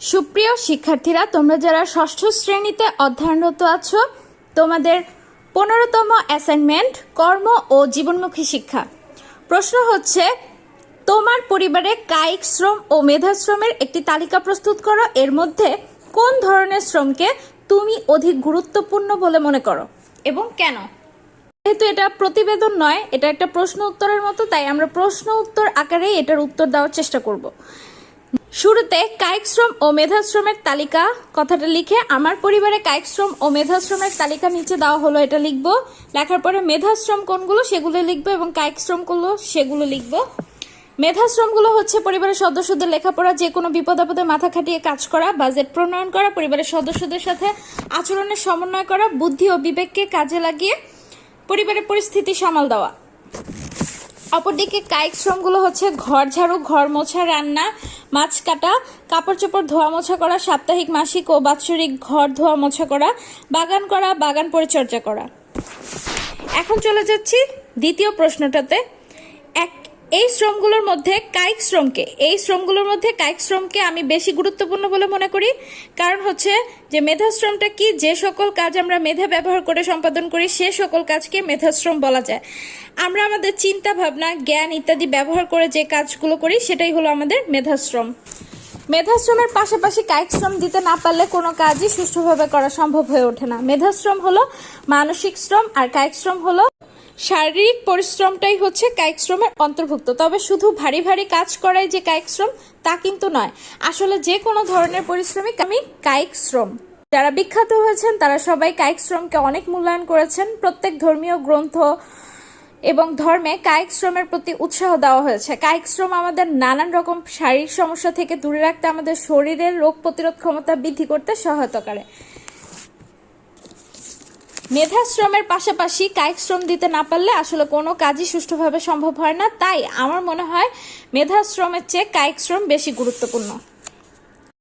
সুপ্রিয় শিক্ষার্থীরা, তোমরা যারা ষষ্ঠ শ্রেণীতে অধ্যয়নরত আছো, তোমাদের পনেরোতম অ্যাসাইনমেন্ট কর্ম ও জীবনমুখী শিক্ষা। প্রশ্ন হচ্ছে, তোমার পরিবারে কায়িক শ্রম ও মেধাশ্রমের একটি তালিকা প্রস্তুত করো। এর মধ্যে কোন ধরনের শ্রমকে তুমি অধিক গুরুত্বপূর্ণ বলে মনে করো এবং কেন? যেহেতু এটা প্রতিবেদন নয়, এটা একটা প্রশ্ন উত্তরের মতো, তাই আমরা প্রশ্ন উত্তর আকারে এটার উত্তর দেওয়ার চেষ্টা করব। শুরুতে কায়িক শ্রম ও মেধাশ্রমের তালিকা। কথাটা লিখে আমার পরিবারে কায়িক শ্রম ও মেধাশ্রমের তালিকা নিচে দেওয়া হলো, এটা লিখব। লেখার পরে মেধাশ্রম কোনগুলো সেগুলো লিখব এবং কায়িক শ্রম কোনগুলো সেগুলো লিখব। মেধাশ্রমগুলো হচ্ছে পরিবারের সদস্যদের লেখাপড়া, যে কোনো বিপদ আপদে মাথা খাটিয়ে কাজ করা বাজেট প্রণয়ন করা, পরিবারের সদস্যদের সাথে আচরণের সমন্বয় করা, বুদ্ধি ও বিবেককে কাজে লাগিয়ে পরিবারের পরিস্থিতি সামাল দেওয়া। অপরদিকে কায়িক শ্রমগুলো হচ্ছে ঘর ঝাড়ু, ঘর মোছা, রান্না মাছ কাটা কাপড় চোপড় ধোয়া মোছা করা, সাপ্তাহিক, মাসিক ও বাৎসরিক ঘর ধোয়া মোছা করা, বাগান করা, বাগান পরিচর্যা করা। এখন চলে যাচ্ছি দ্বিতীয় প্রশ্নটাতে। এই শ্রমগুলোর মধ্যে কায়িক শ্রমকে, এই শ্রমগুলোর মধ্যে কায়িক শ্রমকে আমি বেশি গুরুত্বপূর্ণ বলে মনে করি। কারণ হচ্ছে যে মেধাশ্রমটা কি, যে সকল কাজ আমরা মেধা ব্যবহার করে সম্পাদন করি, সে সকল কাজকে মেধাশ্রম বলা যায়। আমরা আমাদের চিন্তা, ভাবনা, জ্ঞান ইত্যাদি ব্যবহার করে যে কাজগুলো করি, সেটাই হলো আমাদের মেধাশ্রম। মেধাশ্রমের পাশাপাশি কায়িক শ্রম দিতে না পারলে কোনো কাজই সুষ্ঠুভাবে করা সম্ভব হয়ে ওঠে না। মেধাশ্রম হলো মানসিক শ্রম আর কায়িক শ্রম হলো শারীরিক পরিশ্রমটাই হচ্ছে কায়িক শ্রমের অন্তর্ভুক্ত। তবে শুধু ভারী ভারী কাজ করাই যে কায়িক শ্রম তা কিন্তু নয়। আসলে যে কোনো ধরনের পরিশ্রমিক আমি কায়িক শ্রম যারা বিখ্যাত হয়েছেন, তারা সবাই কায়িক শ্রমকে অনেক মূল্যায়ন করেছেন। প্রত্যেক ধর্মীয় গ্রন্থ এবং ধর্মে কায়িক শ্রমের প্রতি উৎসাহ দেওয়া হয়েছে। কায়িক শ্রম আমাদের নানান রকম শারীরিক সমস্যা থেকে দূরে রাখতে আমাদের শরীরের রোগ প্রতিরোধ ক্ষমতা বৃদ্ধি করতে সহায়তা করে। মেধাশ্রমের পাশাপাশি কায়িক শ্রম দিতে না পারলে আসলে কোনো কাজই সুষ্ঠুভাবে সম্ভব হয় না। তাই আমার মনে হয় মেধাশ্রমের চেয়ে কায়িক শ্রম বেশি গুরুত্বপূর্ণ।